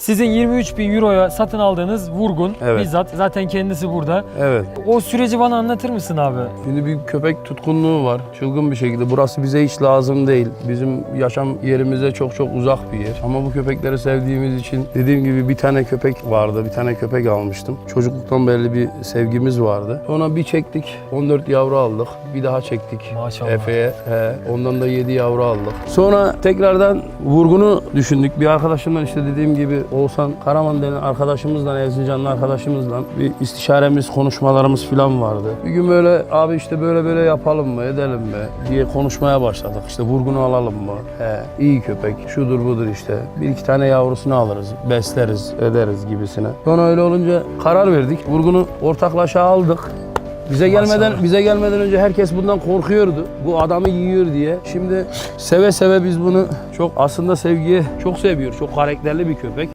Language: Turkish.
Sizin 23 bin euroya satın aldığınız vurgun Evet. bizzat zaten kendisi burada. Evet. O süreci bana anlatır mısın abi? Şimdi bir köpek tutkunluğu var. Çılgın bir şekilde. Burası bize hiç lazım değil. Bizim yaşam yerimize çok çok uzak bir yer. Ama bu köpekleri sevdiğimiz için dediğim gibi bir tane köpek vardı. Bir tane köpek almıştım. Çocukluktan belli bir sevgimiz vardı. Sonra bir çektik. 14 yavru aldık. Bir daha çektik. Maşallah. Efe'ye. He, ondan da 7 yavru aldık. Sonra tekrardan vurgunu düşündük. Bir arkadaşımdan işte dediğim gibi Oğuzhan Karaman denen arkadaşımızla, Erzincanlı arkadaşımızla bir istişaremiz, konuşmalarımız falan vardı. Bir gün böyle abi işte böyle böyle yapalım mı, edelim mi diye konuşmaya başladık. İşte vurgunu alalım mı? He, iyi köpek, şudur budur işte. Bir iki tane yavrusunu alırız, besleriz, ederiz gibisine. Sonra öyle olunca karar verdik. Vurgunu ortaklaşa aldık. Bize gelmeden bize gelmeden önce herkes bundan korkuyordu. Bu adamı yiyor diye. Şimdi seve seve biz bunu çok aslında sevgiye çok seviyor. Çok karakterli bir köpek.